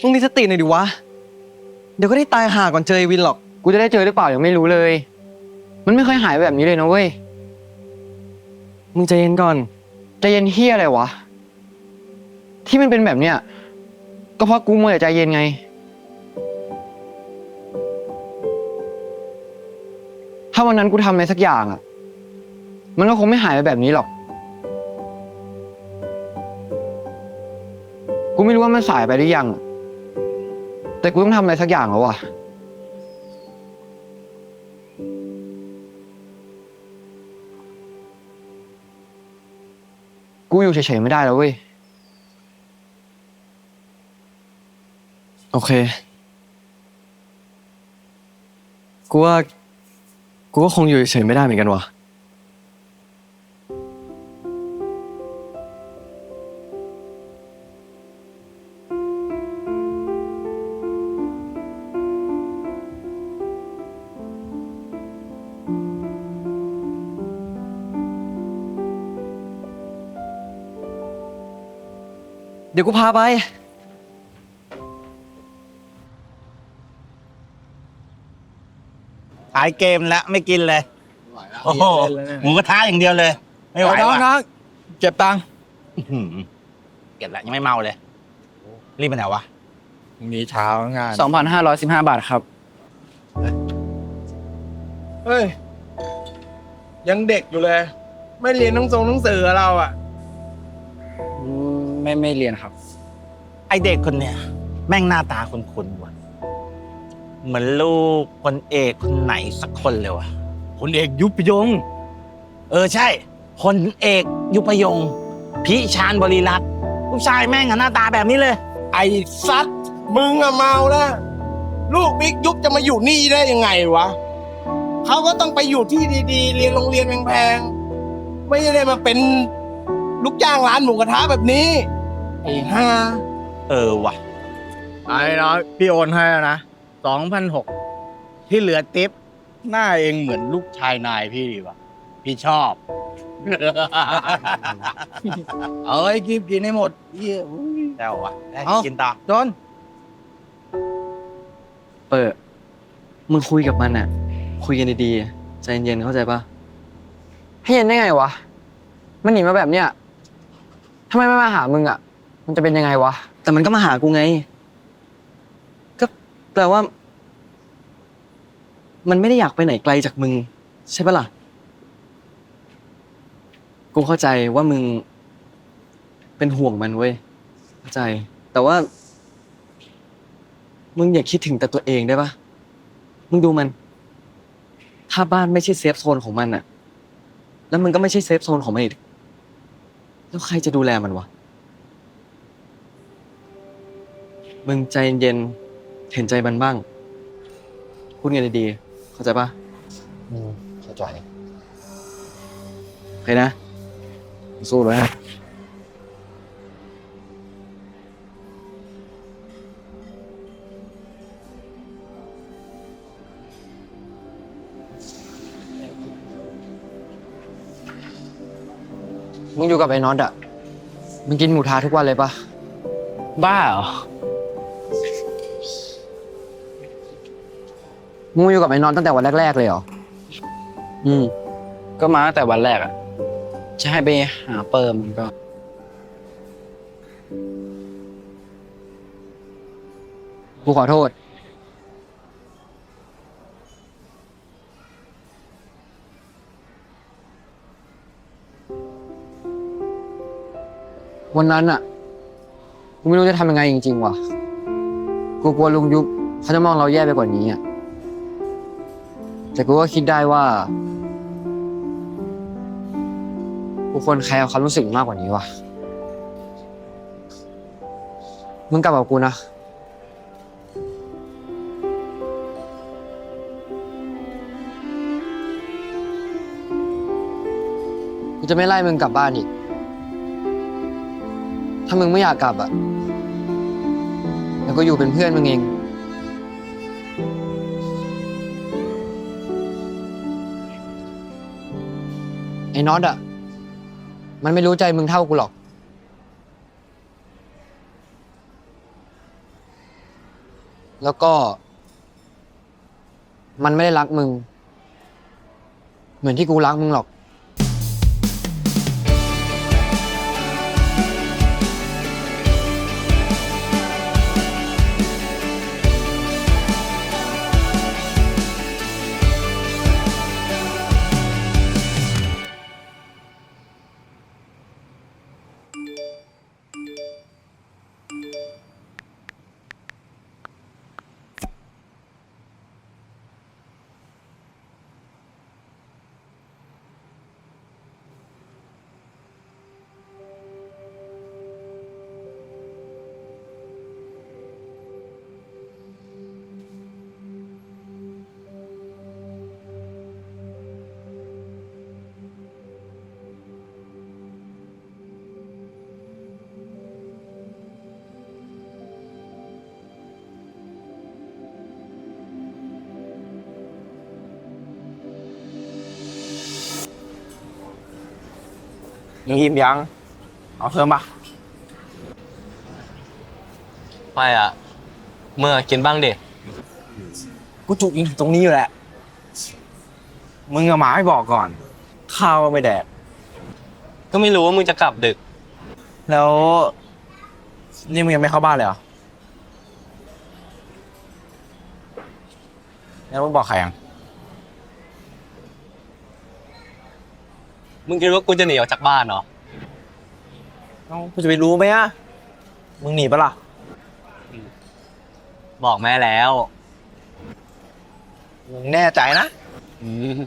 มึงมีสติหน่อยดิวะ เดี๋ยวก็ได้ตายห่าก่อนเจอไอ้วินหรอก กูจะได้เจอหรือเปล่ายังไม่รู้เลย มันไม่เคยหายแบบนี้เลยนะเว้ยมึงใจเย็นก่อน ใจเย็นเฮียอะไรวะ ที่มันเป็นแบบเนี้ยก็เพราะกูมัวแต่ใจเย็นไง ถ้าวันนั้นกูทำอะไรสักอย่างอะ มันก็คงไม่หายไปแบบนี้หรอก กูไม่รู้ว่ามันสายไปหรือยังอะ แต่กูต้องทำอะไรสักอย่างแล้วว่ะ กูอยู่เฉยๆไม่ได้แล้วเว้ย โอเค กูว่า กูก็คงอยู่เฉยๆไม่ได้เหมือนกันวะ ดี๋ยวกูพาไป ขายเกมแล้วไม่กินเลย โอ้โหหมูกระทะอย่างเดียวเลย ไม่ไหวน้องว่ะน้องเก็บตังค์อื้อหือเก็บแล้วยังไม่เมาเลย รีบไปไหนวะ พรุ่งนี้เช้างานสองพันห้าร้อยสิบห้าบาทครับ เฮ้ย ยังเด็กอยู่เลย ไม่เรียนหนังทรงหนังสือเราอะ ไม่ไม่เรียนครับ ไอเด็กคนเนี้ยแม่งหน้าตาคุ้นๆว่ะเหมือนลูกคนเอกคนไหนสักคนเลยว่ะ คนเอกยุบยง เออใช่คนเอกยุพยงค์พิชานบริรักษ์ลูกชายแม่งอะหน้าตาแบบนี้เลย ไอ้ซัดมึงอะเมาแล้วลูกบิ๊กยุบจะมาอยู่นี่ได้ยังไงวะเขาก็ต้องไปอยู่ที่ดีๆ เรียนโรงเรียนแพงๆไม่ได้มาเป็นลูกจ้างร้านหมูกระทะแบบนี้ ไอ้ห่าเออว่ะ ไอ้น้อยพี่โอนให้แล้วนะสองพันหกที่เหลือติปหน้าเองเหมือนลูกชายนายพี่ดีวะพี่ชอบ เอ้ยกินกินให้หมดเหี้ยอุ้ยแล้วว่ะได้เอ้า กินต่อจนเปิดมึงคุยกับมันอะคุยกันดีๆ ใจเย็นๆเข้าใจปะให้เย็นได้ไงวะ มันหนีมาแบบเนี้ยทำไมไม่มาหามึงอะ มันจะเป็นยังไงวะ แต่มันก็มาหากูไง ก็แปลว่า มันไม่ได้อยากไปไหนไกลจากมึง ใช่ปะล่ะ กูเข้าใจว่ามึง เป็นห่วงมันเว้ยเข้าใจ แต่ว่า มึงอย่าคิดถึงแต่ตัวเองได้ปะมึงดูมัน ถ้าบ้านไม่ใช่เซฟโซนของมันอะแล้วมันก็ไม่ใช่เซฟโซนของมันอีกแล้วใครจะดูแลมันวะ มึงใจเย็นๆเห็นใจมันบ้าง พูดกันดีๆเข้าใจปะเข้าใจโอเคนะ สู้เลยนะมึงอยู่กับไอ้น็อตอะมึงกินหมูทาทุกวันเลยปะบ้าเหรอ มึงอยู่กับไอ้น็อตตั้งแต่วันแรก ๆ เลยเหรอ อืม ก็มาตั้งแต่วันแรกอะจะให้ไปหาเปิร์มมันก็ กูขอโทษ วันนั้นอะกูไม่รู้จะทำยังไงจริง ๆ ว่ะ กูกลัวลุงยุบเขาจะมองเราแย่ไปกว่านี้อะ แต่กูก็คิดได้ว่า กูควรแคร์ความรู้สึกมากกว่านี้ว่ะ มึงกลับกับกูนะ กูจะไม่ไล่มึงกลับบ้านอีก ถ้ามึงไม่อยากกลับอะแล้วก็อยู่เป็นเพื่อนมึงเอง ไอ้น็อตอะมันไม่รู้ใจมึงเท่ากูหรอก แล้วก็ มันไม่ได้รักมึง เหมือนที่กูรักมึงหรอก ยังยิ้มยัง เอาเพิ่มปะไม่อะ เมื่อกินบ้างดิกูจุกอิงตรงนี้อยู่แหละ มึงกับหมาไม่บอกก่อน ข้าวก็ไม่แดก ก็ไม่รู้ว่ามึงจะกลับดึก แล้วนี่มึงยังไม่เข้าบ้านเลยเหรอ แล้วมึงบอกใครยัง มึงคิดว่ากูจะหนีออกจากบ้านเหรอเอ้ากูจะไปรู้ไหมอะมึงหนีปะล่ะ บอกแม่แล้วมึงแน่ใจนะ อืม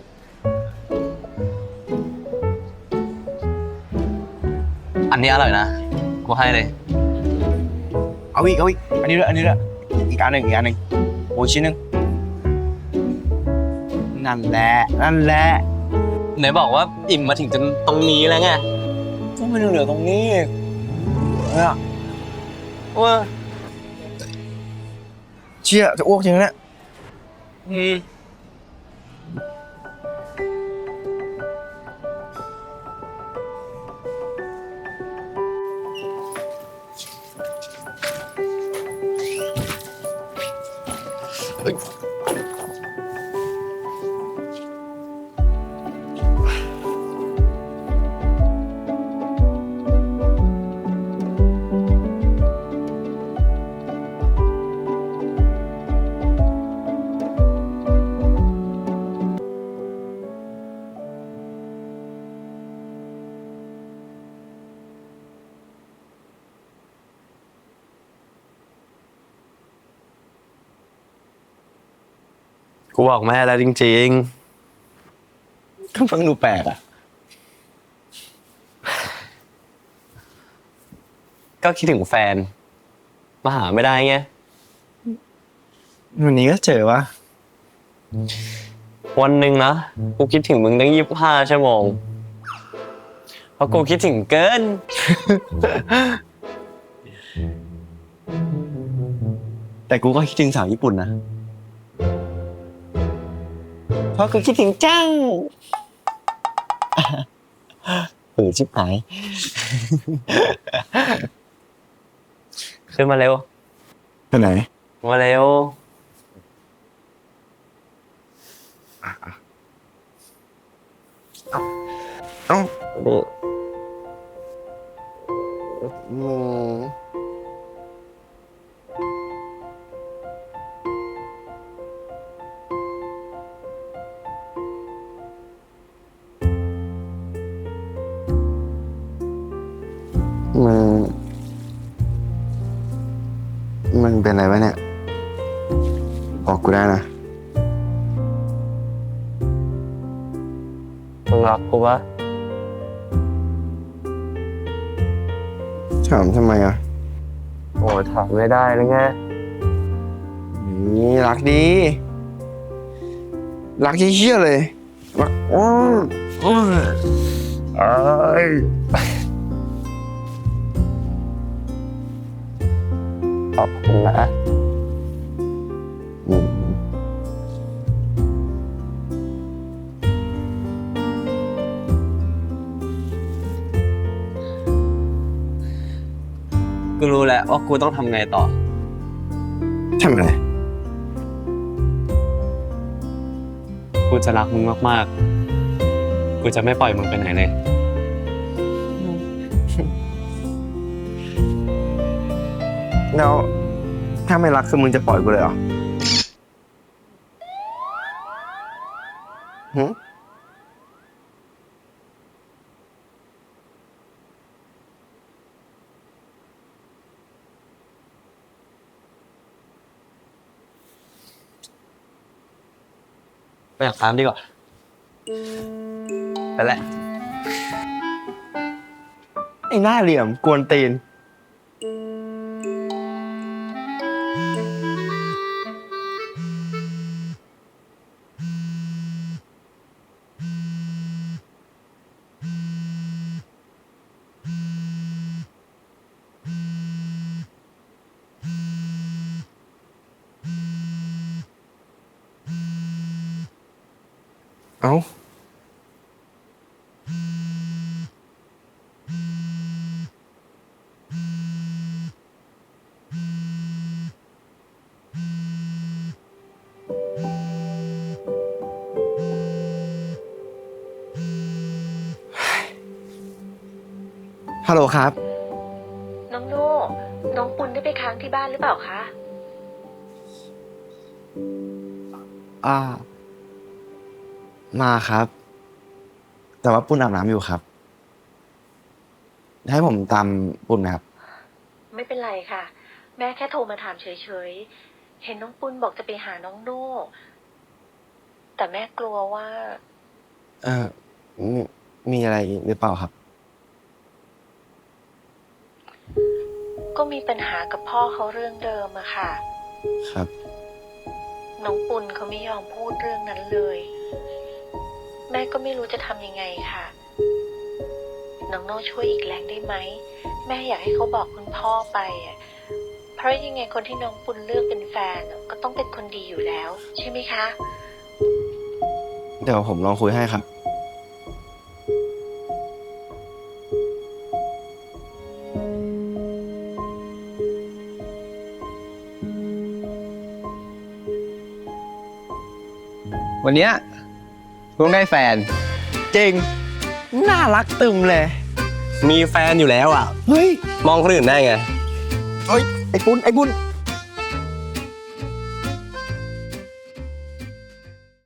อันนี้อร่อยนะ กูให้เลย เอาอีกเอาอีกอันนี้ด้วยอันนี้ด้วยอีกอันหนึ่งอีกอันหนึ่งโอ้ยชิ้นหนึ่งนั่นแหละ นั่นแหละ ไหนบอกว่าอิ่มมาถึงจนตรงนี้แล้วไงก็ไม่เหลือตรงนี้เนี่ยว่าเชี่ยจะอ้วกจริงนะเนี่ย อืม กูบอกแม่แล้วจริง ก็ฟังดูแปลกอะ ๆ ก็คิดถึงแฟน มาหาไม่ได้ไง วันนี้ก็เจอวะวันหนึ่งนะ กูคิดถึงมึงตั้งยี่สิบห้าชั่วโมง เพราะกูคิดถึงเกิน แต่กูก็คิดถึงสาวญี่ปุ่นนะเพราะกูคิดถึงเจ้าเออชิบหาย ขึ้นมาเร็ว ไปไหนมาเร็ว เอ้าอืม มันมันเป็นอะไรวะเนี่ย บอกกูได้นะ มึงรักกูปะถามทำไมอะโอ้ถามไม่ได้แล้วไงนี่รักดี รักเชี่ยๆเลยรักอ้ออ้อเอ้ย อบคุณนะหญิกูรู้แล้วว่ากูต้องทำไงต่อ ทำอะไรกูจะรักมึงมากๆ กูจะไม่ปล่อยมึงไปไหนเลย แล้วถ้าไม่รักคือมึงจะปล่อยกูเลยเหรอหืมไปอยากตามดีกว่า ไปแหละ ไอ้หน้าเหลี่ยมกวนตีน เอ้าฮัลโหลครับ น้องโน่น้องปุณได้ไปค้างที่บ้านหรือเปล่าคะ อ่า มาครับ แต่ว่าปุ้นอาบน้ำอยู่ครับให้ผมตามปุ้นไหมครับ ไม่เป็นไรค่ะ แม่แค่โทรมาถามเฉยๆ เห็นน้องปุณบอกจะไปหาน้องโน่ แต่แม่กลัวว่า เออมีมีอะไรหรือเปล่าครับ ก็มีปัญหากับพ่อเขาเรื่องเดิมอะค่ะ ครับ น้องปุณเขาไม่ยอมพูดเรื่องนั้นเลย แม่ก็ไม่รู้จะทำยังไงค่ะ น้องโน่ช่วยอีกแรงได้ไหม แม่อยากให้เขาบอกคุณพ่อไปอะเพราะยังไงคนที่น้องปุณเลือกเป็นแฟนอะก็ต้องเป็นคนดีอยู่แล้ว ใช่ไหมคะ เดี๋ยวผมลองคุยให้ครับ วันเนี้ย กูต้องได้แฟน จริง น่ารักตึมเลย มีแฟนอยู่แล้วอะ เฮ้ย มองคนอื่นได้ไงเอ้ย ไอ้ปุ้นไอ้ปุ้น